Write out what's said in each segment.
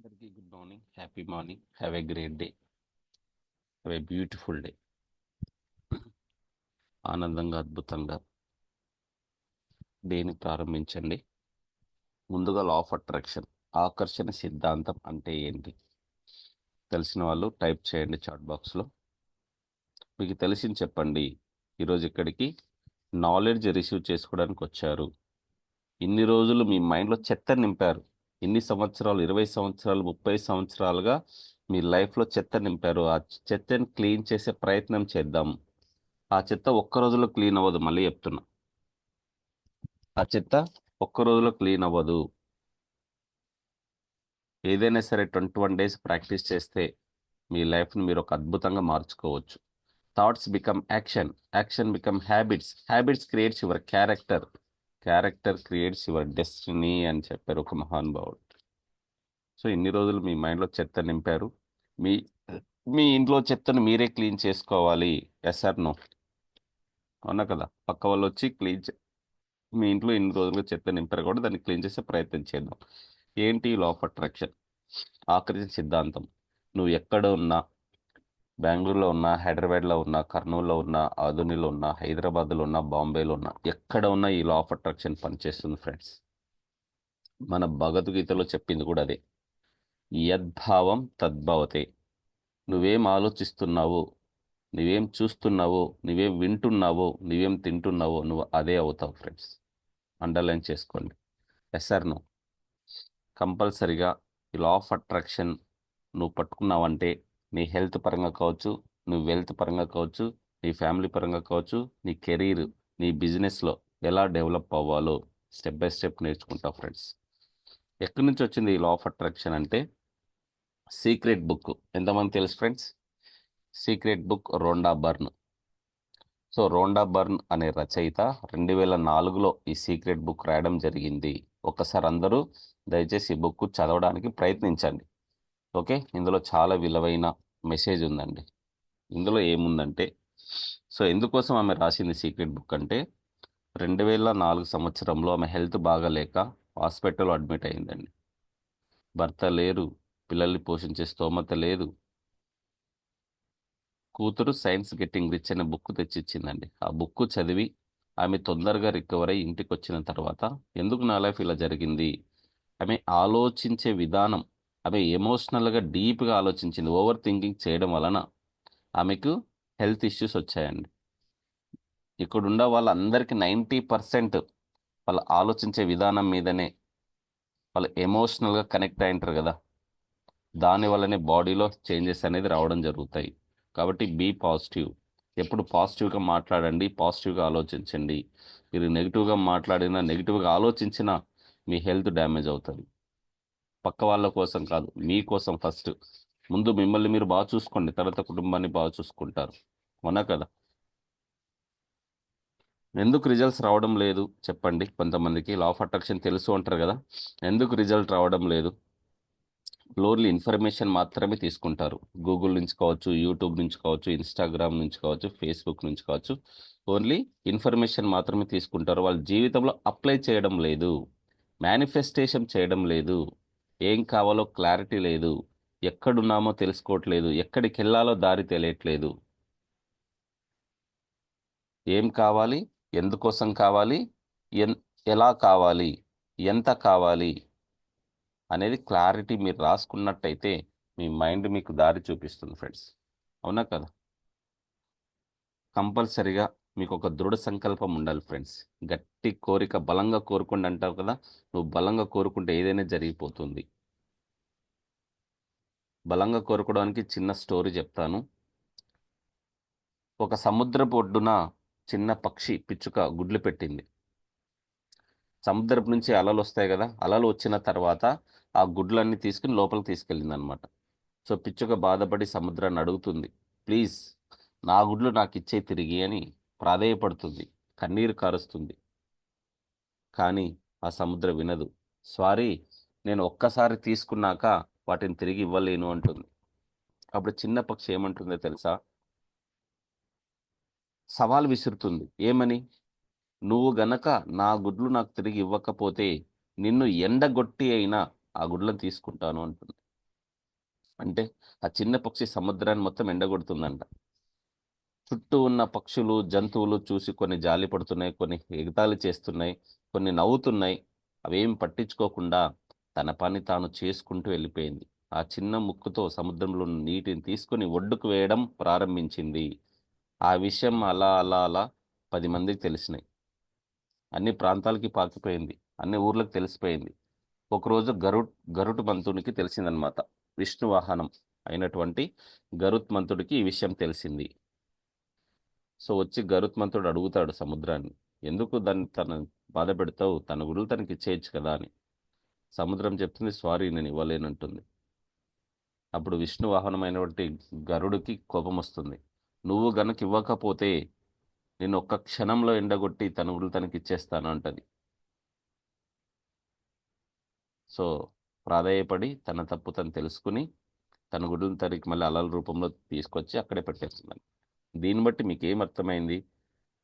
అందరికీ good morning. Happy morning. Have a great day. Have a beautiful day. ఆనందంగా అద్భుతంగా డేని ప్రారంభించండి. ముందుగా లా ఆఫ్ అట్రాక్షన్ ఆకర్షణ సిద్ధాంతం అంటే ఏంటి? తెలిసిన వాళ్ళు టైప్ చేయండి చాట్ బాక్స్లో. మీకు తెలిసింది చెప్పండి. ఈరోజు ఇక్కడికి నాలెడ్జ్ రిసీవ్ చేసుకోవడానికి వచ్చారు. ఇన్ని రోజులు మీ మైండ్లో చెత్త నింపారు. ఇన్ని సంవత్సరాలు? ఇరవై సంవత్సరాలు? ముప్పై సంవత్సరాలుగా మీ లైఫ్లో చెత్త నింపారు. ఆ చెత్తని క్లీన్ చేసే ప్రయత్నం చేద్దాం. ఆ చెత్త ఒక్క రోజులో క్లీన్ అవ్వదు. మళ్ళీ చెప్తున్నా. ఆ చెత్త ఒక్క రోజులో క్లీన్ అవ్వదు. ఏదైనా సరే ట్వంటీ వన్ డేస్ ప్రాక్టీస్ చేస్తే మీ లైఫ్ని మీరు ఒక అద్భుతంగా మార్చుకోవచ్చు. Thoughts become action. Action become habits. Habits creates your character. Character creates your destiny అని చెప్పారు ఒక మహానుభావుడు సో ఇన్ని రోజులు మీ మైండ్లో చెత్త నింపారు. మీ మీ ఇంట్లో చెత్తను మీరే క్లీన్ చేసుకోవాలి. ఎస్ ఆర్ నో అవునా కదా? పక్క వాళ్ళు వచ్చి క్లీన్ మీ ఇంట్లో ఇన్ని రోజులు చెత్త నింపారు కూడా దాన్ని క్లీన్ చేసే ప్రయత్నం చేద్దాం. ఏంటి లా ఆఫ్ అట్రాక్షన్ ఆకర్షణ సిద్ధాంతం. నువ్వు ఎక్కడ ఉన్నా బెంగళూరులో ఉన్నా హైదరాబాద్లో ఉన్నా కర్నూలులో ఉన్నా ఆధునిలో ఉన్నా హైదరాబాద్లో ఉన్నా బాంబేలో ఉన్నా ఎక్కడ ఉన్నా ఈ లా ఆఫ్ అట్రాక్షన్ పనిచేస్తుంది ఫ్రెండ్స్ మన భగవద్గీతలో చెప్పింది కూడా అదే. యద్భావం తద్భవతే. నువ్వేం ఆలోచిస్తున్నావో నువ్వేం చూస్తున్నావో నువ్వేం వింటున్నావో నువ్వేం తింటున్నావో నువ్వు అదే అవుతావు ఫ్రెండ్స్ అండర్లైన్ చేసుకోండి. ఎస్ఆర్ నువ్వు కంపల్సరిగా ఈ లా ఆఫ్ అట్రాక్షన్ నువ్వు పట్టుకున్నావంటే నీ హెల్త్ పరంగా కావచ్చు నువ్వు వెల్త్ పరంగా కావచ్చు నీ ఫ్యామిలీ పరంగా కావచ్చు నీ కెరీర్ నీ బిజినెస్లో ఎలా డెవలప్ అవ్వాలో స్టెప్ బై స్టెప్ నేర్చుకుంటావు ఫ్రెండ్స్. ఎక్కడి నుంచి వచ్చింది ఈ లా ఆఫ్ అట్రాక్షన్ అంటే సీక్రెట్ బుక్. ఎంతమంది తెలుసు friends? Secret book Rhonda Byrne. So Rhonda Byrne అనే రచయిత రెండు వేల నాలుగులో ఈ సీక్రెట్ బుక్ రాయడం జరిగింది. ఒకసారి అందరూ దయచేసి ఈ బుక్ చదవడానికి ప్రయత్నించండి. ఓకే. ఇందులో చాలా విలువైన మెసేజ్ ఉందండి. ఇందులో ఏముందంటే సో ఎందుకోసం ఆమె రాసింది సీక్రెట్ బుక్ అంటే రెండు వేల నాలుగు సంవత్సరంలో ఆమె హెల్త్ బాగాలేక హాస్పిటల్లో అడ్మిట్ అయిందండి. భర్త లేరు పిల్లల్ని పోషించే స్తోమత లేదు. కూతురు సైన్స్ గెట్టింగ్ రిచ్ అనే బుక్ తెచ్చిచ్చిందండి. ఆ బుక్ చదివి ఆమె తొందరగా రికవర్ అయ్యి ఇంటికి వచ్చిన తర్వాత ఎందుకు నా లైఫ్ ఇలా జరిగింది? ఆమె ఆలోచించే విధానం ఆమె ఎమోషనల్గా డీప్గా ఆలోచించింది. ఓవర్ థింకింగ్ చేయడం వలన ఆమెకు హెల్త్ ఇష్యూస్ వచ్చాయండి. ఇక్కడున్న వాళ్ళందరికీ నైంటీ పర్సెంట్ వాళ్ళు ఆలోచించే విధానం మీదనే వాళ్ళు ఎమోషనల్గా కనెక్ట్ అయింటారు కదా. దాని వల్లనే బాడీలో చేంజెస్ అనేది రావడం జరుగుతాయి. కాబట్టి బీ పాజిటివ్ ఎప్పుడు పాజిటివ్గా మాట్లాడండి పాజిటివ్గా ఆలోచించండి. మీరు నెగిటివ్గా మాట్లాడినా నెగిటివ్గా ఆలోచించినా మీ హెల్త్ డ్యామేజ్ అవుతుంది. పక్క వాళ్ళ కోసం కాదు మీకోసం ఫస్ట్. ముందు మిమ్మల్ని మీరు బాగా చూసుకోండి తర్వాత కుటుంబాన్ని బాగా చూసుకుంటారు. అవునా కదా? ఎందుకు రిజల్ట్స్ రావడం లేదు? చెప్పండి. కొంతమందికి లా ఆఫ్ అట్రాక్షన్ తెలుసు అంటారు కదా. ఎందుకు రిజల్ట్ రావడం లేదు? ఓన్లీ ఇన్ఫర్మేషన్ మాత్రమే తీసుకుంటారు. గూగుల్ నుంచి కావచ్చు యూట్యూబ్ నుంచి కావచ్చు ఇన్స్టాగ్రామ్ నుంచి కావచ్చు ఫేస్బుక్ నుంచి కావచ్చు. ఓన్లీ ఇన్ఫర్మేషన్ మాత్రమే తీసుకుంటారు. వాళ్ళ జీవితంలో అప్లై చేయడం లేదు. మేనిఫెస్టేషన్ చేయడం లేదు. ఏం కావాలో క్లారిటీ లేదు. ఎక్కడున్నామో తెలుసుకోవట్లేదు. ఎక్కడికి వెళ్ళాలో దారి తెలియట్లేదు. ఏం కావాలి? ఎందుకోసం కావాలి? ఎన్ ఎలా కావాలి? ఎంత కావాలి? అనేది క్లారిటీ మీరు రాసుకున్నట్టయితే మీ మైండ్ మీకు దారి చూపిస్తుంది ఫ్రెండ్స్. అవునా కదా? కంపల్సరిగా మీకు ఒక దృఢ సంకల్పం ఉండాలి ఫ్రెండ్స్. గట్టి కోరిక బలంగా కోరుకుండి అంటావు కదా నువ్వు బలంగా కోరుకుంటే ఏదైనా జరిగిపోతుంది. బలంగా కోరుకోవడానికి చిన్న స్టోరీ చెప్తాను. ఒక సముద్రపు ఒడ్డున చిన్న పక్షి పిచ్చుక గుడ్లు పెట్టింది. సముద్రపు నుంచి అలలు వస్తాయి కదా అలలు వచ్చిన తర్వాత ఆ గుడ్లన్నీ తీసుకుని లోపలికి తీసుకెళ్ళింది అనమాట సో పిచ్చుక బాధపడి సముద్రాన్ని అడుగుతుంది ప్లీజ్ నా గుడ్లు నాకు ఇచ్చే తిరిగి అని ప్రాధేయపడుతుంది. కన్నీరు కారుస్తుంది. కానీ ఆ సముద్రం వినదు. సారీ నేను ఒక్కసారి తీసుకున్నాక వాటిని తిరిగి ఇవ్వలేను అంటుంది. అప్పుడు చిన్న పక్షి ఏమంటుందో తెలుసా? సవాల్ విసురుతుంది. ఏమని? నువ్వు గనక నా గుడ్లు నాకు తిరిగి ఇవ్వకపోతే నిన్ను ఎండగొట్టి అయినా ఆ గుడ్లను తీసుకుంటాను అంటుంది. అంటే ఆ చిన్న పక్షి సముద్రాన్ని మొత్తం ఎండగొడుతుందంట. చుట్టూ ఉన్న పక్షులు జంతువులు చూసి కొన్ని జాలి పడుతున్నాయి కొన్ని ఎగతాళి చేస్తున్నాయి కొన్ని నవ్వుతున్నాయి. అవేం పట్టించుకోకుండా తన పని తాను చేసుకుంటూ వెళ్ళిపోయింది. ఆ చిన్న ముక్కుతో సముద్రంలో ఉన్న నీటిని తీసుకుని ఒడ్డుకు వేయడం ప్రారంభించింది. ఆ విషయం అలా అలా అలా పది మందికి తెలిసినాయి. అన్ని ప్రాంతాలకి పాకిపోయింది. అన్ని ఊర్లకు తెలిసిపోయింది. ఒకరోజు గరుడ్ గరుడ్ మంతునికి తెలిసిందనమాట విష్ణువాహనం అయినటువంటి గరుత్ మంతుడికి ఈ విషయం తెలిసింది. సో వచ్చి గరుత్మంతుడు అడుగుతాడు సముద్రాన్ని ఎందుకు దాన్ని తను బాధ పెడతావు? తన గురువు తనకి ఇచ్చేయచ్చు కదా అని. సముద్రం చెప్తుంది సారీ నేను ఇవ్వలేనంటుంది. అప్పుడు విష్ణు వాహనమైనటువంటి గరుడికి కోపం వస్తుంది. నువ్వు గనక ఇవ్వకపోతే నేను ఒక్క క్షణంలో ఎండగొట్టి తన గురువు తనకి ఇచ్చేస్తాను అంటది. సో ప్రాధాయపడి తన తప్పు తను తెలుసుకుని తన గుడులు తనకి మళ్ళీ అలల రూపంలో తీసుకొచ్చి అక్కడే పెట్టేస్తున్నాను దీన్ని బట్టి మీకేం అర్థమైంది?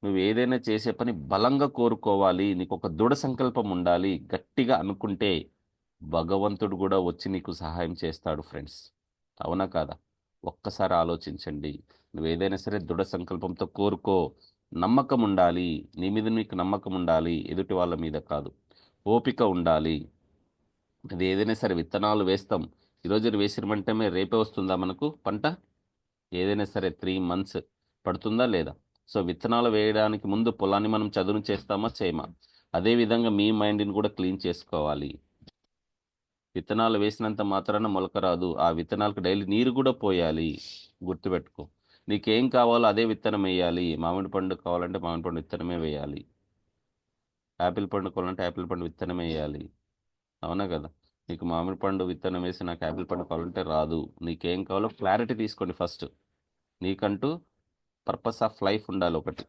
నువ్వు ఏదైనా చేసే పని బలంగా కోరుకోవాలి నీకు ఒక దృఢ సంకల్పం ఉండాలి గట్టిగా అనుకుంటే భగవంతుడు కూడా వచ్చి నీకు సహాయం చేస్తాడు ఫ్రెండ్స్. అవునా కాదా? ఒక్కసారి ఆలోచించండి. నువ్వు ఏదైనా సరే దృఢ సంకల్పంతో కోరుకో నమ్మకం ఉండాలి నీ మీద నీకు నమ్మకం ఉండాలి ఎదుటి వాళ్ళ మీద కాదు. ఓపిక ఉండాలి. అది ఏదైనా సరే విత్తనాలు వేస్తాం. ఈరోజు వేసిన రేపే వస్తుందా మనకు పంట? ఏదైనా సరే త్రీ మంత్స్ పడుతుందా లేదా? సో విత్తనాలు వేయడానికి ముందు పొలాన్ని మనం చదును చేస్తామా చేయమా? అదేవిధంగా మీ మైండ్ని కూడా క్లీన్ చేసుకోవాలి. విత్తనాలు వేసినంత మాత్రాన మొలక రాదు. ఆ విత్తనాలకు డైలీ నీరు కూడా పోయాలి. గుర్తుపెట్టుకో. నీకేం కావాలో అదే విత్తనం వేయాలి. మామిడి పండు కావాలంటే మామిడి పండు విత్తనమే వేయాలి. యాపిల్ పండు కావాలంటే యాపిల్ పండు విత్తనమే వేయాలి. అవునా కదా? నీకు మామిడి పండు విత్తనం వేసి నాకు యాపిల్ పండు కావాలంటే రాదు. నీకేం కావాలో క్లారిటీ తీసుకోండి ఫస్ట్. నీకంటూ పర్పస్ ఆఫ్ లైఫ్ ఉండాలి ఒకటి.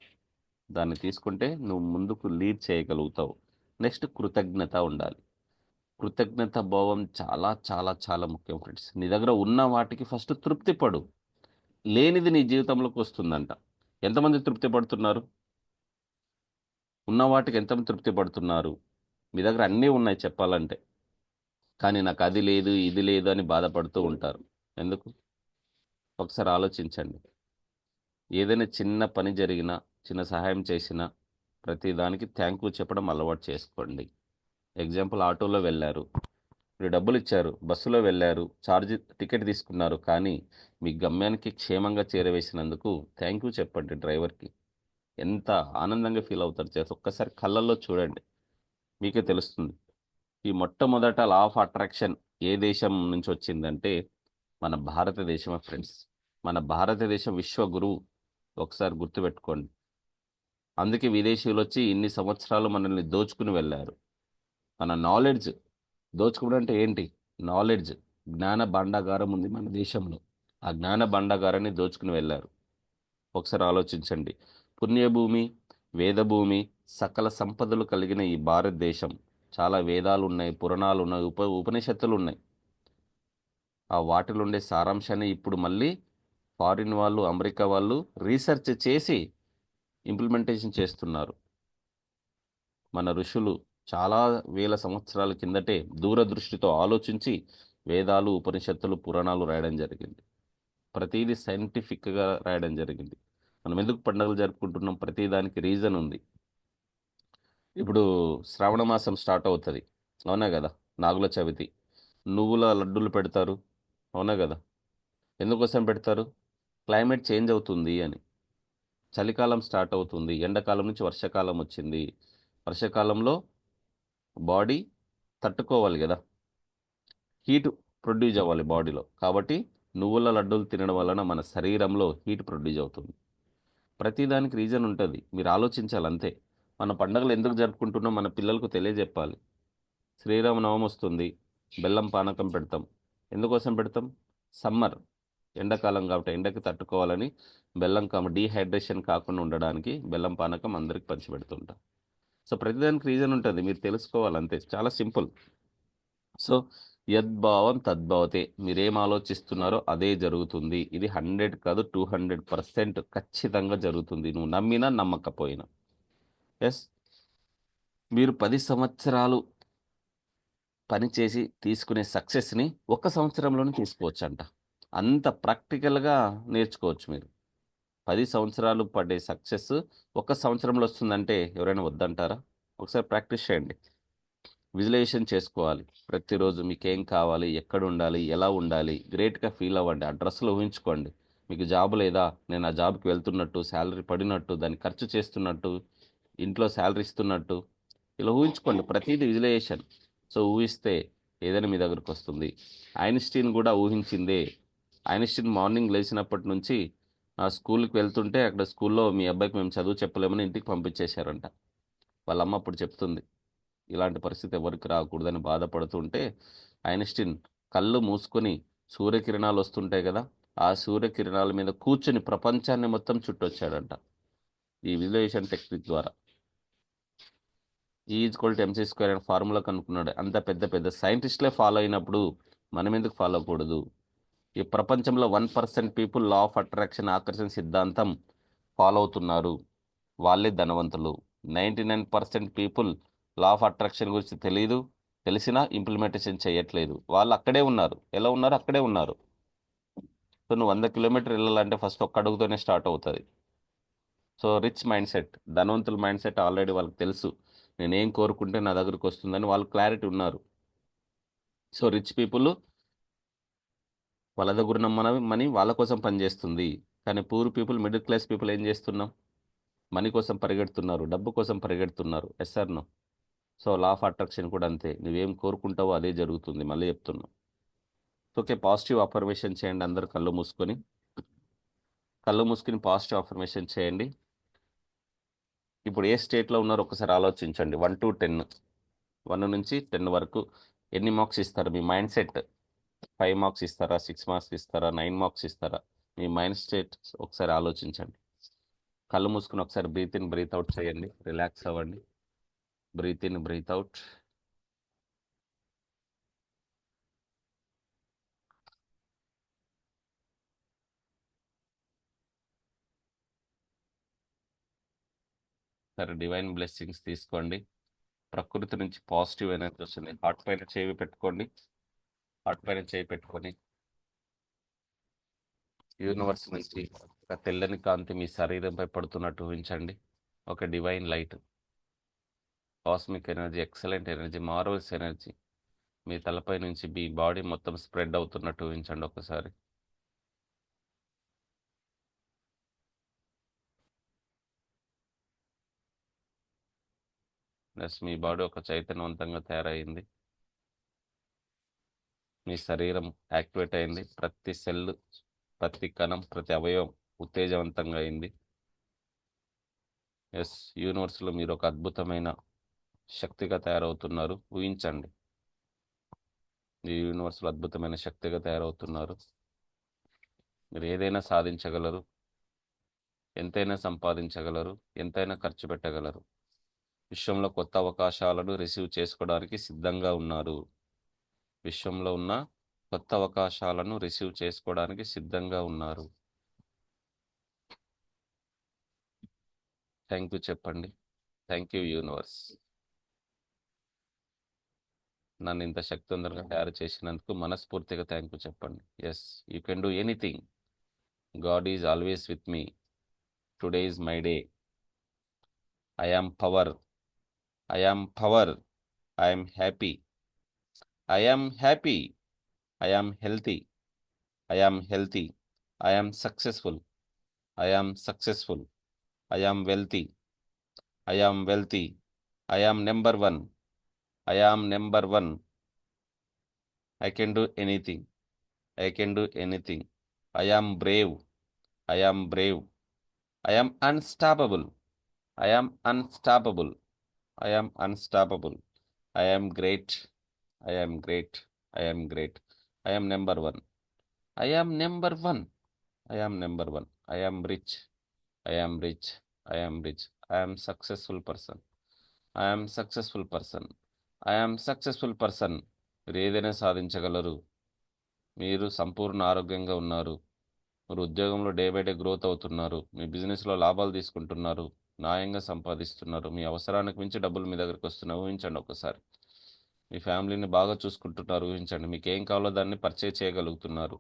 దాన్ని తీసుకుంటే నువ్వు ముందుకు లీడ్ చేయగలుగుతావు. నెక్స్ట్ కృతజ్ఞత ఉండాలి. కృతజ్ఞత భావం చాలా చాలా చాలా ముఖ్యం ఫ్రెండ్స్ నీ దగ్గర ఉన్న వాటికి ఫస్ట్ తృప్తి పడు. లేనిది నీ జీవితంలోకి వస్తుందంట. ఎంతమంది తృప్తి పడుతున్నారు? ఉన్న వాటికి ఎంతమంది తృప్తి పడుతున్నారు? మీ దగ్గర అన్నీ ఉన్నాయి చెప్పాలంటే. కానీ నాకు అది లేదు ఇది లేదు అని బాధపడుతూ ఉంటారు. ఎందుకు? ఒకసారి ఆలోచించండి. ఏదైనా చిన్న పని జరిగినా చిన్న సహాయం చేసినా ప్రతిదానికి థ్యాంక్ యూ చెప్పడం అలవాటు చేసుకోండి. ఎగ్జాంపుల్ ఆటోలో వెళ్ళారు. మీరు డబ్బులు ఇచ్చారు బస్సులో వెళ్ళారు ఛార్జ్ టికెట్ తీసుకున్నారు కానీ మీ గమ్యానికి క్షేమంగా చేరవేసినందుకు థ్యాంక్ యూ చెప్పండి డ్రైవర్కి. ఎంత ఆనందంగా ఫీల్ అవుతారు చేసి ఒక్కసారి కళ్ళల్లో చూడండి. మీకే తెలుస్తుంది. ఈ మొట్టమొదట లా ఆఫ్ అట్రాక్షన్ ఏ దేశం నుంచి వచ్చిందంటే మన భారతదేశమే ఫ్రెండ్స్ మన భారతదేశం విశ్వగురువు ఒకసారి గుర్తుపెట్టుకోండి. అందుకే విదేశీయులు వచ్చి ఇన్ని సంవత్సరాలు మనల్ని దోచుకుని వెళ్ళారు. మన నాలెడ్జ్ దోచుకోవడం అంటే ఏంటి? నాలెడ్జ్ జ్ఞాన భాండాగారం ఉంది మన దేశంలో. ఆ జ్ఞాన భాండాగారాన్ని దోచుకుని వెళ్ళారు. ఒకసారి ఆలోచించండి. పుణ్యభూమి వేదభూమి సకల సంపదలు కలిగిన ఈ భారతదేశం. చాలా వేదాలు ఉన్నాయి పురాణాలు ఉన్నాయి ఉప ఉపనిషత్తులు ఉన్నాయి ఆ వాటిలో ఉండే సారాంశాన్ని ఇప్పుడు మళ్ళీ ఫారిన్ వాళ్ళు అమెరికా వాళ్ళు రీసెర్చ్ చేసి ఇంప్లిమెంటేషన్ చేస్తున్నారు. మన ఋషులు చాలా వేల సంవత్సరాల కిందటే దూరదృష్టితో ఆలోచించి వేదాలు ఉపనిషత్తులు పురాణాలు రాయడం జరిగింది. ప్రతిదీ సైంటిఫిక్గా రాయడం జరిగింది. మనం ఎందుకు పండుగలు జరుపుకుంటున్నాం? ప్రతిదానికి రీజన్ ఉంది. ఇప్పుడు శ్రావణ మాసం స్టార్ట్ అవుతుంది. అవునా కదా? నాగుల చవితి. నువ్వుల లడ్డూలు పెడతారు. అవునా కదా? ఎందుకోసం పెడతారు? క్లైమేట్ చేంజ్ అవుతుంది అని. చలికాలం స్టార్ట్ అవుతుంది. ఎండాకాలం నుంచి వర్షాకాలం వచ్చింది. వర్షాకాలంలో బాడీ తట్టుకోవాలి కదా. హీట్ ప్రొడ్యూస్ అవ్వాలి బాడీలో. కాబట్టి నువ్వుల లడ్డూలు తినడం వలన మన శరీరంలో హీట్ ప్రొడ్యూస్ అవుతుంది. ప్రతిదానికి రీజన్ ఉంటుంది. మీరు ఆలోచించాలి అంతే. మన పండుగలు ఎందుకు జరుపుకుంటున్నాం మన పిల్లలకు తెలియజెప్పాలి. శ్రీరామనవమి వస్తుంది. బెల్లం పానకం పెడతాం. ఎందుకోసం పెడతాం? సమ్మర్. ఎండాకాలం కాబట్టి ఎండకి తట్టుకోవాలని బెల్లం కామ డీహైడ్రేషన్ కాకుండా ఉండడానికి బెల్లం పానకం అందరికి పంచిపెడుతుంటాం. సో ప్రతిదానికి రీజన్ ఉంటుంది. మీరు తెలుసుకోవాలి అంతే చాలా సింపుల్. సో యద్భావం తద్భావతే. మీరేం ఆలోచిస్తున్నారో అదే జరుగుతుంది. ఇది హండ్రెడ్ కాదు టూ హండ్రెడ్ పర్సెంట్ ఖచ్చితంగా జరుగుతుంది. నువ్వు నమ్మినా నమ్మకపోయినా. ఎస్? మీరు పది సంవత్సరాలు పనిచేసి తీసుకునే సక్సెస్ని ఒక సంవత్సరంలోనే తీసుకోవచ్చు అంత ప్రాక్టికల్గా నేర్చుకోవచ్చు మీరు. పది సంవత్సరాలు పడే సక్సెస్ ఒక సంవత్సరంలో వస్తుందంటే ఎవరైనా వద్దంటారా? ఒకసారి ప్రాక్టీస్ చేయండి. విజులేషన్ చేసుకోవాలి. ప్రతిరోజు మీకు ఏం కావాలి? ఎక్కడ ఉండాలి? ఎలా ఉండాలి? గ్రేట్గా ఫీల్ అవ్వండి. ఆ డ్రెస్సులు ఊహించుకోండి. మీకు జాబ్ లేదా? నేను ఆ జాబ్కి వెళ్తున్నట్టు శాలరీ పడినట్టు దాన్ని ఖర్చు చేస్తున్నట్టు ఇంట్లో శాలరీ ఇస్తున్నట్టు ఇలా ఊహించుకోండి. ప్రతిదీ విజులేషన్ సో ఊహిస్తే ఏదైనా మీ దగ్గరకు వస్తుంది. ఐన్స్టీన్ కూడా ఊహించిందే ఐన్స్టీన్ మార్నింగ్ లేచినప్పటి నుంచి ఆ స్కూల్కి వెళ్తుంటే అక్కడ స్కూల్లో మీ అబ్బాయికి మేము చదువు చెప్పలేమని ఇంటికి పంపించేశారంట. వాళ్ళ అమ్మ అప్పుడు చెప్తుంది ఇలాంటి పరిస్థితి ఎవరికి రాకూడదని బాధపడుతుంటే ఐన్స్టీన్ కళ్ళు మూసుకొని సూర్యకిరణాలు వస్తుంటాయి కదా ఆ సూర్యకిరణాల మీద కూర్చొని ప్రపంచాన్ని మొత్తం చుట్టొచ్చాడంట. ఈ విజువలైజేషన్ టెక్నిక్ ద్వారా. E is to MC square అనే ఫార్ములా కనుక్కున్నాడు. అంత పెద్ద పెద్ద సైంటిస్ట్లే ఫాలో అయినప్పుడు మనం ఎందుకు ఫాలో అవ్వకూడదు? ఈ ప్రపంచంలో one percent people law of attraction ఆకర్షణ సిద్ధాంతం ఫాలో అవుతున్నారు. వాళ్ళే ధనవంతులు. Ninety nine percent people law of attraction గురించి తెలియదు తెలిసినా ఇంప్లిమెంటేషన్ చేయట్లేదు. వాళ్ళు అక్కడే ఉన్నారు. ఎలా ఉన్నారు? అక్కడే ఉన్నారు. సో నువ్వు వంద కిలోమీటర్ వెళ్ళాలంటే ఫస్ట్ ఒక్క అడుగుతోనే స్టార్ట్ అవుతుంది. సో రిచ్ మైండ్ సెట్ ధనవంతుల మైండ్ సెట్ ఆల్రెడీ వాళ్ళకి తెలుసు. నేను ఏం కోరుకుంటే నా దగ్గరికి వస్తుందని వాళ్ళు క్లారిటీ ఉన్నారు. సో రిచ్ పీపుల్ వాళ్ళ దగ్గర ఉన్న మన మనీ వాళ్ళ కోసం పనిచేస్తుంది కానీ poor people middle class people ఏం చేస్తున్నాం? మనీ కోసం పరిగెడుతున్నారు. డబ్బు కోసం పరిగెడుతున్నారు. Yes or no? So law of attraction కూడా అంతే. నువ్వేం కోరుకుంటావో అదే జరుగుతుంది. మళ్ళీ చెప్తున్నా. ఓకే పాజిటివ్ అఫర్మేషన్ చేయండి అందరు కళ్ళు మూసుకొని. కళ్ళు మూసుకొని పాజిటివ్ అఫర్మేషన్ చేయండి. ఇప్పుడు ఏ స్టేట్లో ఉన్నారో ఒకసారి ఆలోచించండి. One to ten. వన్ నుంచి టెన్ వరకు ఎన్ని మార్క్స్ ఇస్తారు మీ మైండ్ సెట్? ఫైవ్ మార్క్స్ ఇస్తారా సిక్స్ మార్క్స్ ఇస్తారా నైన్ మార్క్స్ ఇస్తారా? మీ మైండ్ స్టేట్ ఒకసారి ఆలోచించండి. కళ్ళు మూసుకుని ఒకసారి బ్రీత్ ఇన్ బ్రీత్ అవుట్ చేయండి. రిలాక్స్ అవ్వండి. Breath in breath out. సరే డివైన్ బ్లెస్సింగ్స్ తీసుకోండి. ప్రకృతి నుంచి పాజిటివ్ ఎనర్జీ వస్తుంది. హార్ట్ పైన చేయి పెట్టుకోండి. హార్ట్ పైన చేయి పెట్టుకొని యూనివర్స్ నుంచి ఒక తెల్లని కాంతి మీ శరీరంపై పడుతున్నట్టు ఊహించండి. ఒక divine light cosmic energy excellent energy marvels energy మీ తలపై నుంచి మీ బాడీ మొత్తం స్ప్రెడ్ అవుతున్నట్టు ఊహించండి ఒకసారి. ప్లస్ మీ బాడీ ఒక చైతన్యవంతంగా తయారైంది. మీ శరీరం యాక్టివేట్ అయింది. ప్రతి సెల్ ప్రతి కణం ప్రతి అవయవం ఉత్తేజవంతంగా అయింది. ఎస్ యూనివర్స్లో మీరు ఒక అద్భుతమైన శక్తిగా తయారవుతున్నారు. ఊహించండి. ఈ యూనివర్స్లో అద్భుతమైన శక్తిగా తయారవుతున్నారు. మీరు ఏదైనా సాధించగలరు. ఎంతైనా సంపాదించగలరు. ఎంతైనా ఖర్చు పెట్టగలరు. విశ్వంలో కొత్త అవకాశాలను రిసీవ్ చేసుకోవడానికి సిద్ధంగా ఉన్నారు. విశ్వంలో ఉన్న కొత్త అవకాశాలను రిసీవ్ చేసుకోవడానికి సిద్ధంగా ఉన్నారు. థ్యాంక్ యూ చెప్పండి. Thank you universe. నన్ను ఇంత శక్తివంతంగా తయారు చేసినందుకు మనస్ఫూర్తిగా థ్యాంక్ యూ చెప్పండి. Yes you can do anything God is always with me today is my day I am power I am power I'm happy. I am happy. I am healthy. I am healthy. I am successful. I am successful. I am wealthy. I am wealthy. I am number one. I am number one. I can do anything. I can do anything. I am brave. I am brave. I am unstoppable. I am unstoppable. I am unstoppable. I am great. I am great I am great I I am number one I I am number one I I am number one I I am rich I I am rich I I am rich I I am successful person I I am successful person I I am successful person మీరు ఏదైనా సాధించగలరు మీరు సంపూర్ణ ఆరోగ్యంగా ఉన్నారు మీరు ఉద్యోగంలో day by day growth అవుతున్నారు మీ బిజినెస్లో లాభాలు తీసుకుంటున్నారు న్యాయంగా సంపాదిస్తున్నారు మీ అవసరానికి మించి డబ్బులు మీ దగ్గరికి వస్తున్నాయి ఊహించండి ఒకసారి మీ ఫ్యామిలీని బాగా చూసుకుంటున్నారు ఊహించండి. మీకు ఏం కావాలో దాన్ని పర్చేజ్ చేయగలుగుతున్నారు.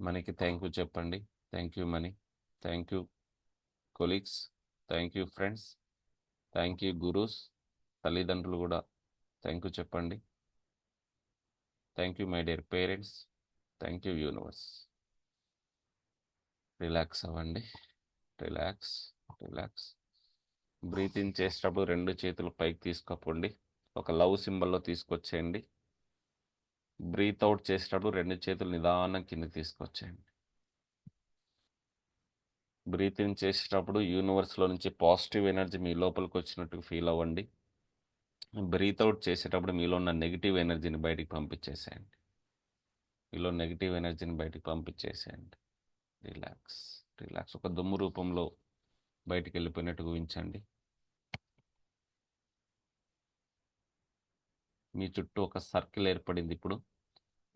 మనీకి థ్యాంక్ యూ చెప్పండి. Thank you money. Thank you colleagues. Thank you friends. Thank you gurus. తల్లిదండ్రులు కూడా థ్యాంక్ యూ చెప్పండి. Thank you my dear parents. Thank you universe. Relax అవ్వండి. రిలాక్స్. రిలాక్స్. బ్రీతింగ్ చేసేటప్పుడు రెండు చేతులు పైకి తీసుకోపోండి. ఒక లవ్ సింబల్లో తీసుకొచ్చేయండి. బ్రీత్ అవుట్ చేసేటప్పుడు రెండు చేతులు నిదానం కింద తీసుకొచ్చేయండి. బ్రీత్ ఇన్ చేసేటప్పుడు యూనివర్స్లో నుంచి పాజిటివ్ ఎనర్జీ మీ లోపలికి వచ్చినట్టు ఫీల్ అవ్వండి. బ్రీత్ అవుట్ చేసేటప్పుడు మీలో ఉన్న నెగిటివ్ ఎనర్జీని బయటికి పంపించేసేయండి. మీలో నెగిటివ్ ఎనర్జీని బయటికి పంపించేసేయండి. Relax relax. ఒక దుమ్ము రూపంలో బయటికి వెళ్ళిపోయినట్టు ఊహించండి. మీ చుట్టూ ఒక సర్కిల్ ఏర్పడింది ఇప్పుడు.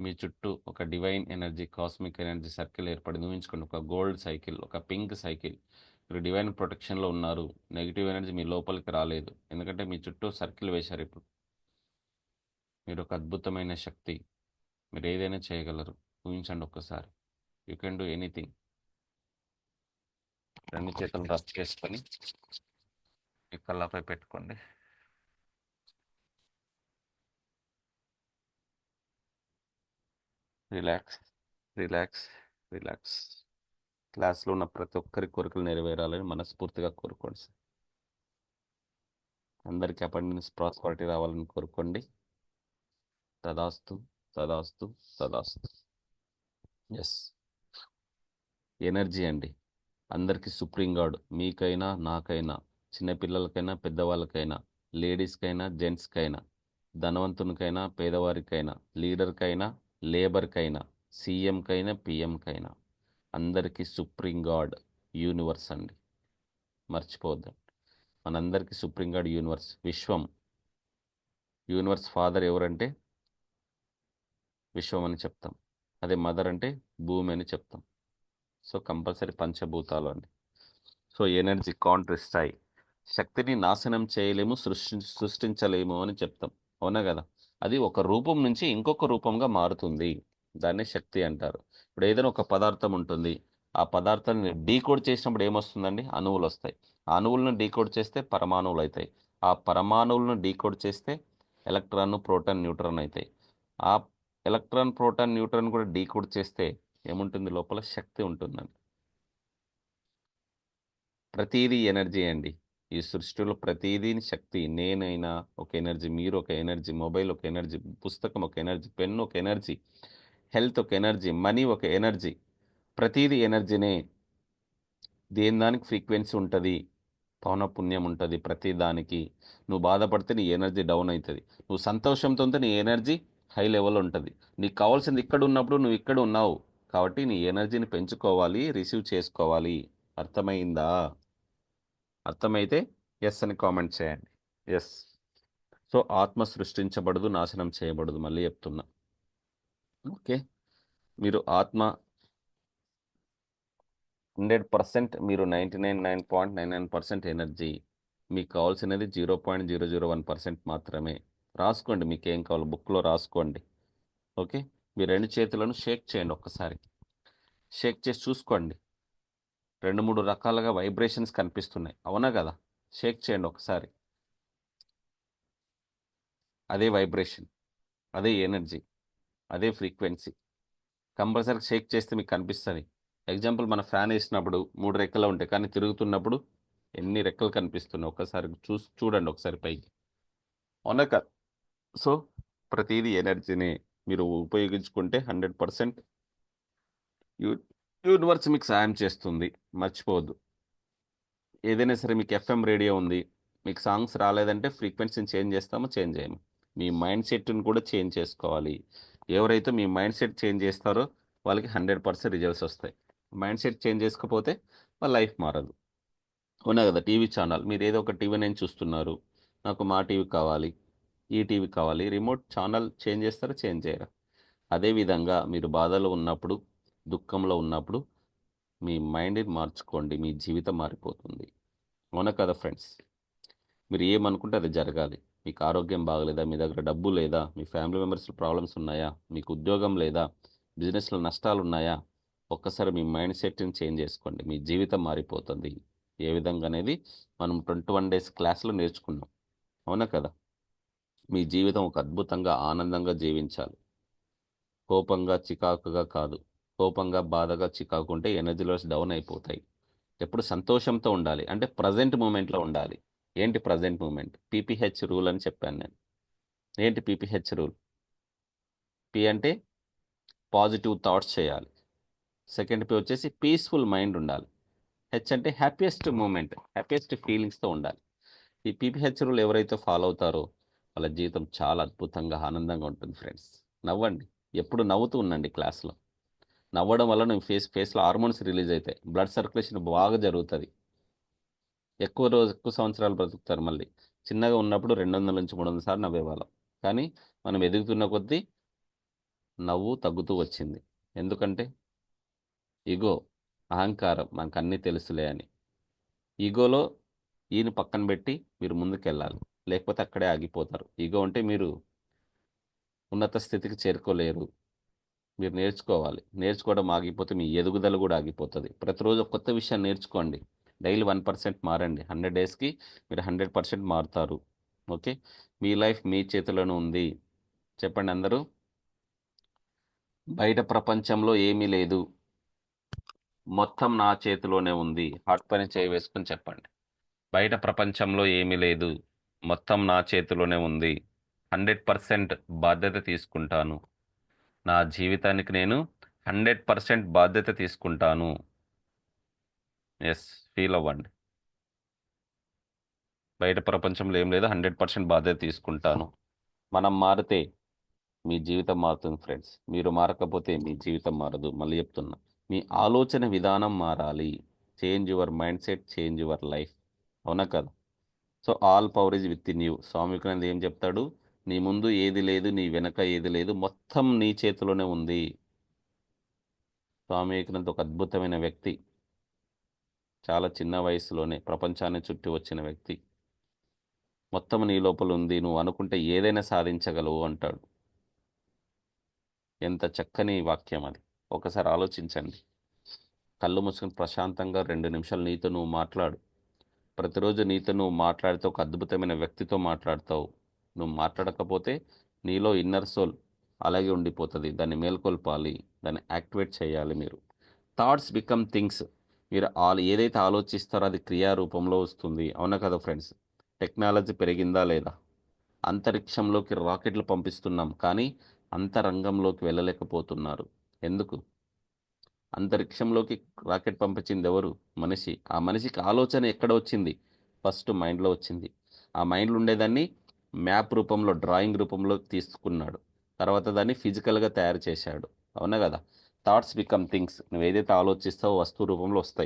మీ చుట్టూ ఒక divine energy cosmic energy circle ఏర్పడింది. ఊహించుకోండి ఒక గోల్డ్ సైకిల్ ఒక పింక్ సైకిల్. మీరు డివైన్ ప్రొటెక్షన్లో ఉన్నారు. నెగిటివ్ ఎనర్జీ మీ లోపలికి రాలేదు. ఎందుకంటే మీ చుట్టూ సర్కిల్ వేశారు ఇప్పుడు. మీరు ఒక అద్భుతమైన శక్తి. మీరు ఏదైనా చేయగలరు. ఊహించండి ఒక్కసారి. You can do anything. రెండు చేతులు రబ్ చేసుకొని మీ కళ్ళపై పెట్టుకోండి. Relax relax relax. క్లాస్లో ఉన్న ప్రతి ఒక్కరి కోరికలు నెరవేరాలని మనస్ఫూర్తిగా కోరుకోండి సార్. అందరికీ అపార్ట్మెంట్స్ ప్రాస్పారిటీ రావాలని కోరుకోండి. తదాస్తు తదాస్తు తదాస్తు. ఎస్ ఎనర్జీ అండి. అందరికీ సుప్రీం గాడ్. మీకైనా నాకైనా చిన్నపిల్లలకైనా పెద్దవాళ్ళకైనా లేడీస్కైనా జెంట్స్కైనా ధనవంతునికైనా పేదవారికైనా లీడర్కైనా లేబర్కైనా సీఎంకైనా పిఎంకైనా. అందరికీ సుప్రీం గాడ్ యూనివర్స్ అండి. మర్చిపోవద్దండి. మనందరికీ సుప్రీం గాడ్ యూనివర్స్. విశ్వం. యూనివర్స్ ఫాదర్ ఎవరంటే? విశ్వం అని చెప్తాం. అదే మదర్ అంటే భూమి అని చెప్తాం. సో కంపల్సరీ పంచభూతాలు అండి. సో ఎనర్జీ కాంట్రీ అయి శక్తిని నాశనం చేయలేము సృష్టి సృష్టించలేము అని చెప్తాం. అవునా కదా? అది ఒక రూపం నుంచి ఇంకొక రూపంగా మారుతుంది. దాన్ని శక్తి అంటారు. ఇప్పుడు ఏదైనా ఒక పదార్థం ఉంటుంది. ఆ పదార్థాన్ని డీకోడ్ చేసినప్పుడు ఏమొస్తుందండి? అణువులు వస్తాయి ఆ అణువులను డీకోడ్ చేస్తే పరమాణువులు అవుతాయి ఆ పరమాణువులను డీకోడ్ చేస్తే ఎలక్ట్రాన్ ప్రోటాన్ న్యూట్రాన్ అవుతాయి ఆ ఎలక్ట్రాన్ ప్రోటాన్ న్యూట్రాన్ కూడా డీకోడ్ చేస్తే ఏముంటుంది? లోపల శక్తి ఉంటుందండి. ప్రతీది ఎనర్జీ అండి. ఈ సృష్టిలో ప్రతీదీ శక్తి నేనైనా ఒక ఎనర్జీ మీరు ఒక ఎనర్జీ మొబైల్ ఒక ఎనర్జీ పుస్తకం ఒక ఎనర్జీ పెన్ ఒక ఎనర్జీ హెల్త్ ఒక ఎనర్జీ మనీ ఒక ఎనర్జీ ప్రతీది ఎనర్జీనే దేని దానికి ఫ్రీక్వెన్సీ ఉంటుంది? పౌనఃపుణ్యం ఉంటుంది ప్రతి దానికి. నువ్వు బాధపడితే నీ ఎనర్జీ డౌన్ అవుతుంది నువ్వు సంతోషంతో నీ ఎనర్జీ హై లెవెల్ ఉంటుంది. నీకు కావాల్సింది ఇక్కడ ఉన్నప్పుడు నువ్వు ఇక్కడ ఉన్నావు. కాబట్టి నీ ఎనర్జీని పెంచుకోవాలి రిసీవ్ చేసుకోవాలి. అర్థమైందా? అర్థమైతే ఎస్ అని కామెంట్ చేయండి. ఎస్ సో ఆత్మ సృష్టించబడదు నాశనం చేయబడదు మళ్ళీ చెప్తున్నా. ఓకే మీరు ఆత్మ హండ్రెడ్ పర్సెంట్ మీరు ninety nine nine point nine nine percent energy మీకు కావాల్సినది zero point zero zero one percent మాత్రమే. రాసుకోండి మీకు ఏం కావాలో బుక్లో రాసుకోండి. ఓకే మీ రెండు చేతులను షేక్ చేయండి ఒక్కసారి. షేక్ చేసి చూసుకోండి. రెండు మూడు రకాలుగా వైబ్రేషన్స్ కనిపిస్తున్నాయి. అవునా కదా? షేక్ చేయండి ఒకసారి. అదే వైబ్రేషన్ అదే ఎనర్జీ అదే ఫ్రీక్వెన్సీ కంపల్సరీ షేక్ చేస్తే మీకు కనిపిస్తుంది. ఎగ్జాంపుల్ మన ఫ్యాన్ వేసినప్పుడు మూడు రెక్కలు ఉంటాయి. కానీ తిరుగుతున్నప్పుడు ఎన్ని రెక్కలు కనిపిస్తున్నాయి? ఒకసారి చూ చూడండి ఒకసారి పైకి. అవునా కదా? సో ప్రతిదీ ఎనర్జీని మీరు ఉపయోగించుకుంటే హండ్రెడ్ పర్సెంట్ యూ యూనివర్స్ మీకు సాయం చేస్తుంది. మర్చిపోవద్దు. ఏదైనా సరే మీకు ఎఫ్ఎం రేడియో ఉంది. మీకు సాంగ్స్ రాలేదంటే ఫ్రీక్వెన్సీని చేంజ్ చేస్తామో చేంజ్ చేయము. మీ మైండ్ సెట్ని కూడా చేంజ్ చేసుకోవాలి. ఎవరైతే మీ మైండ్ సెట్ చేంజ్ చేస్తారో వాళ్ళకి హండ్రెడ్ పర్సెంట్ రిజల్ట్స్ వస్తాయి. మైండ్ సెట్ చేంజ్ చేసుకోకపోతే వాళ్ళ లైఫ్ మారదు. ఉన్నా కదా టీవీ ఛానల్ మీరు ఏదో ఒక టీవీ నేను చూస్తున్నారు. నాకు మా టీవీ కావాలి ఈ టీవీ కావాలి. రిమోట్ ఛానల్ చేంజ్ చేస్తారా చేంజ్ చేయరా? అదేవిధంగా మీరు బాధలో ఉన్నప్పుడు దుఃఖంలో ఉన్నప్పుడు మీ మైండ్ని మార్చుకోండి మీ జీవితం మారిపోతుంది. అవునా కదా ఫ్రెండ్స్? మీరు ఏమనుకుంటే అది జరగాలి. మీకు ఆరోగ్యం బాగలేదా? మీ దగ్గర డబ్బు లేదా? మీ ఫ్యామిలీ మెంబర్స్ ప్రాబ్లమ్స్ ఉన్నాయా? మీకు ఉద్యోగం లేదా? బిజినెస్లో నష్టాలు ఉన్నాయా? ఒక్కసారి మీ మైండ్ సెట్ని చేంజ్ చేసుకోండి. మీ జీవితం మారిపోతుంది. ఏ విధంగా అనేది మనం ట్వంటీ వన్ డేస్ క్లాస్లో నేర్చుకున్నాం. అవునా కదా? మీ జీవితం ఒక అద్భుతంగా ఆనందంగా జీవించాలి. కోపంగా చికాకుగా కాదు. కోపంగా బాధగా చికాకుంటే ఎనర్జీ లెవెల్స్ డౌన్ అయిపోతాయి. ఎప్పుడు సంతోషంతో ఉండాలి. అంటే ప్రజెంట్ మూమెంట్లో ఉండాలి. ఏంటి ప్రజెంట్ మూమెంట్ పీపీహెచ్ రూల్ అని చెప్పాను నేను. ఏంటి పీపీహెచ్ రూల్ పి అంటే పాజిటివ్ థాట్స్ చేయాలి. సెకండ్ పి వచ్చేసి పీస్ఫుల్ మైండ్ ఉండాలి. హెచ్ అంటే హ్యాపీయెస్ట్ మూమెంట్ హ్యాపీయెస్ట్ ఫీలింగ్స్తో ఉండాలి. ఈ పీపీహెచ్ రూల్ ఎవరైతే ఫాలో అవుతారో వాళ్ళ జీవితం చాలా అద్భుతంగా ఆనందంగా ఉంటుంది ఫ్రెండ్స్ నవ్వండి. ఎప్పుడు నవ్వుతూ ఉండండి క్లాస్లో నవ్వడం వల్ల నువ్వు ఫేస్ ఫేస్లో హార్మోన్స్ రిలీజ్ అవుతాయి. బ్లడ్ సర్క్యులేషన్ బాగా జరుగుతుంది. ఎక్కువ రోజు ఎక్కువ సంవత్సరాలు బ్రతుకుతారు మళ్ళీ. చిన్నగా ఉన్నప్పుడు రెండు వందల నుంచి మూడు వందల సార్లు నవ్వేవాళ్ళం. కానీ మనం ఎదుగుతున్న కొద్దీ నవ్వు తగ్గుతూ వచ్చింది. ఎందుకంటే ఇగో అహంకారం మనకు అన్నీ తెలుసులే అని. ఈగోలో ఈయన పక్కన పెట్టి మీరు ముందుకెళ్ళాలి. లేకపోతే అక్కడే ఆగిపోతారు. ఈగో అంటే మీరు ఉన్నత స్థితికి చేరుకోలేరు. మీరు నేర్చుకోవాలి. నేర్చుకోవడం ఆగిపోతే మీ ఎదుగుదల కూడా ఆగిపోతుంది. ప్రతిరోజు కొత్త విషయాన్ని నేర్చుకోండి. డైలీ వన్ పర్సెంట్ మారండి. హండ్రెడ్ డేస్కి మీరు హండ్రెడ్ పర్సెంట్ మారుతారు. ఓకే? మీ లైఫ్ మీ చేతిలోనే ఉంది. చెప్పండి అందరూ. బయట ప్రపంచంలో ఏమీ లేదు. మొత్తం నా చేతిలోనే ఉంది. హాట్ పని చేయి వేసుకొని చెప్పండి. బయట ప్రపంచంలో ఏమీ లేదు. మొత్తం నా చేతిలోనే ఉంది. హండ్రెడ్ పర్సెంట్ బాధ్యత తీసుకుంటాను. నా జీవితానికి నేను హండ్రెడ్ పర్సెంట్ బాధ్యత తీసుకుంటాను. ఎస్ ఫీల్ అవ్వండి. బయట ప్రపంచంలో ఏం లేదు హండ్రెడ్ పర్సెంట్ బాధ్యత తీసుకుంటాను. మనం మారితే మీ జీవితం మారుతుంది ఫ్రెండ్స్ మీరు మారకపోతే మీ జీవితం మారదు. మళ్ళీ చెప్తున్నా మీ ఆలోచన విధానం మారాలి. Change your mind set change your life అవునా కదా? So all power is within you Swami Vivekananda ఏం చెప్తాడు? నీ ముందు ఏది లేదు నీ వెనక ఏది లేదు మొత్తం నీ చేతిలోనే ఉంది. స్వామి వివేకానంద ఒక అద్భుతమైన వ్యక్తి. చాలా చిన్న వయసులోనే ప్రపంచాన్ని చుట్టి వచ్చిన వ్యక్తి. మొత్తం నీ లోపల ఉంది నువ్వు అనుకుంటే ఏదైనా సాధించగలవు అంటాడు. ఎంత చక్కని వాక్యం అది. ఒకసారి ఆలోచించండి. కళ్ళు మూసుకుని ప్రశాంతంగా రెండు నిమిషాలు నీతో నువ్వు మాట్లాడు. ప్రతిరోజు నీతో నువ్వు మాట్లాడితే ఒక అద్భుతమైన వ్యక్తితో మాట్లాడతావు. నువ్వు మాట్లాడకపోతే నీలో ఇన్నర్ సోల్ అలాగే ఉండిపోతుంది. దాన్ని మేల్కొల్పాలి. దాన్ని యాక్టివేట్ చేయాలి మీరు. Thoughts become things. మీరు ఆల్ ఏదైతే ఆలోచిస్తారో అది క్రియా రూపంలో వస్తుంది. అవునా కదా ఫ్రెండ్స్? టెక్నాలజీ పెరిగిందా లేదా? అంతరిక్షంలోకి రాకెట్లు పంపిస్తున్నాం కానీ అంతరంగంలోకి వెళ్ళలేకపోతున్నారు. ఎందుకు? అంతరిక్షంలోకి రాకెట్ పంపించింది ఎవరు? మనిషి. ఆ మనిషికి ఆలోచన ఎక్కడ వచ్చింది? ఫస్ట్ మైండ్లో వచ్చింది. ఆ మైండ్లో ఉండేదాన్ని మ్యాప్ రూపంలో డ్రాయింగ్ రూపంలో తీసుకున్నాడు. తర్వాత దాన్ని ఫిజికల్గా తయారు చేశాడు. అవునా కదా? Thoughts become things. నువ్వు ఏదైతే ఆలోచిస్తావో వస్తువు రూపంలో వస్తాయి.